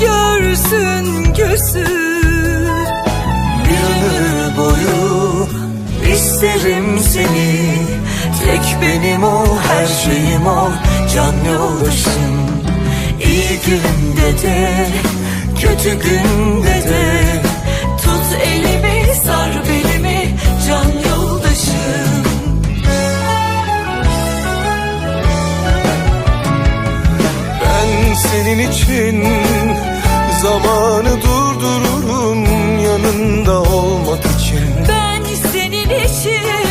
görsün gözüm Bir ömür boyu isterim seni. Tek benim ol, her şeyim ol, can yoldaşım. İyi günde de, kötü günde de. Tut elimi, sar belimi, can yoldaşım. Ben senin için gidişim